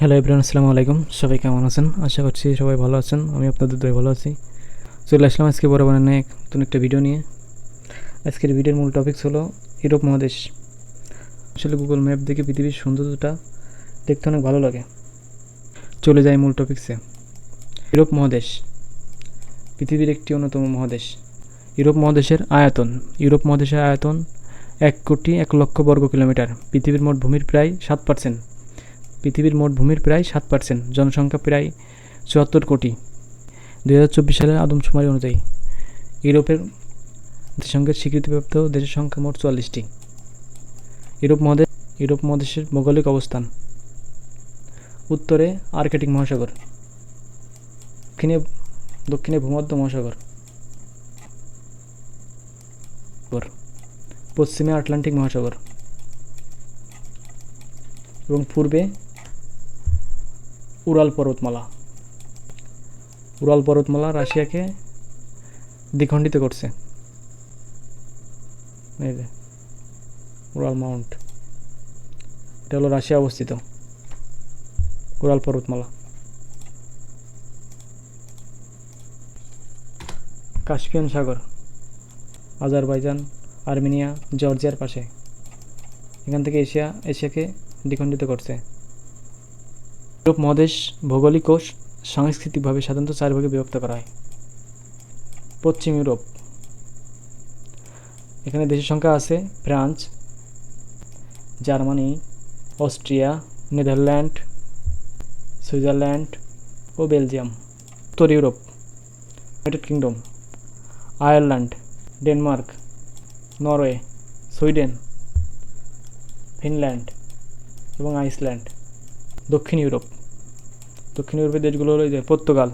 Hello everyone আসসালামু আলাইকুম। সবাই কেমন আছেন? আশা করছি সবাই ভালো আছেন। আমি আপনাদের দয় ভালো আছি। চলে আসলাম আজকে বড় বানানে নতুন একটা ভিডিও নিয়ে। আজকের ভিডিওর মূল টপিকস হলো ইউরোপ মহাদেশ। আসলে গুগল ম্যাপ দেখে পৃথিবীর সৌন্দর্যটা দেখতে অনেক ভালো লাগে। চলে যাই মূল টপিকসে ইউরোপ মহাদেশ। পৃথিবীর একটি অন্যতম মহাদেশ। ইউরোপ মহাদেশের আয়তন। ইউরোপ মহাদেশের আয়তন এক কোটি এক লক্ষ বর্গ কিলোমিটার। পৃথিবীর মোট ভূমির প্রায় সাত পার্সেন্ট পৃথিবীর মোট ভূমির প্রায় সাত পার্সেন্ট জনসংখ্যা প্রায় চুয়াত্তর কোটি। দুই হাজার চব্বিশ সালের আদমশুমারি অনুযায়ী ইউরোপের জাতিসংঘের স্বীকৃতিপ্রাপ্ত দেশের সংখ্যা মোট চুয়াল্লিশটি। ইউরোপ মহাদেশ, ইউরোপ মহাদেশের ভৌগোলিক অবস্থান। উত্তরে আর্কেটিক মহাসাগর। দক্ষিণে দক্ষিণে ভূমধ্য মহাসাগর। পশ্চিমে আটলান্টিক মহাসাগর। এবং পূর্বে উরাল পর্বতমালা। উরাল পর্বতমালা রাশিয়াকে দ্বিখণ্ডিত করছে। Ural mount. এটা হলো রাশিয়া অবস্থিত। উরাল পর্বতমালা। কাস্পিয়ান সাগর, আজারবাইজান, আর্মেনিয়া, জর্জিয়ার পাশে। এখান থেকে এশিয়া, এশিয়াকে দ্বিখণ্ডিত করছে। ইউরোপ মহাদেশ ভৌগোলিক ও সাংস্কৃতিকভাবে সাধারণত চার ভাগে বিভক্ত করা হয়। পশ্চিম ইউরোপ এখানে দেশের সংখ্যা আছে France, Germany, Austria, Netherland, Switzerland ও বেলজিয়াম। উত্তর Europe, United Kingdom, Ireland, Denmark, Norway, Sweden, Finland এবং আইসল্যান্ড। দক্ষিণ ইউরোপ। দক্ষিণ ইউরোপের দেশগুলো হলো যে পর্তুগাল,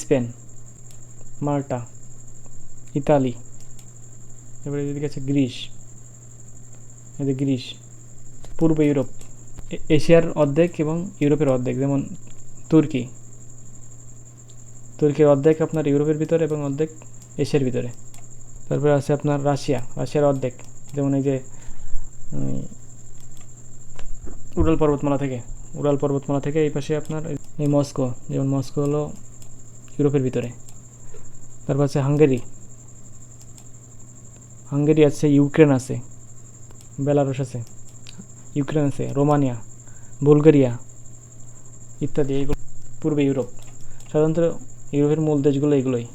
স্পেন, মাল্টা, ইতালি, এবারে এদিকে আছে গ্রিস যে গ্রিস, পূর্ব ইউরোপ এশিয়ার অর্ধেক এবং ইউরোপের অর্ধেক, যেমন তুর্কি। তুর্কির অর্ধেক আপনার ইউরোপের ভিতরে এবং অর্ধেক এশিয়ার ভিতরে। তারপরে আছে আপনার রাশিয়া, রাশিয়ার অর্ধেক, যেমন এই যে উড়াল পর্বতমালা থেকে। উড়াল পর্বতমালা থেকে এই পাশে আপনার এই মস্কো, যেমন মস্কো হলো ইউরোপের ভিতরে। তারপর আছে হাঙ্গেরি। হাঙ্গেরি আছে, ইউক্রেন আছে, বেলারুশ আছে, ইউক্রেন আছে, রোমানিয়া, বুলগেরিয়া ইত্যাদি এগুলো পূর্বে ইউরোপ। সাধারণত ইউরোপের মূল দেশগুলো এগুলোই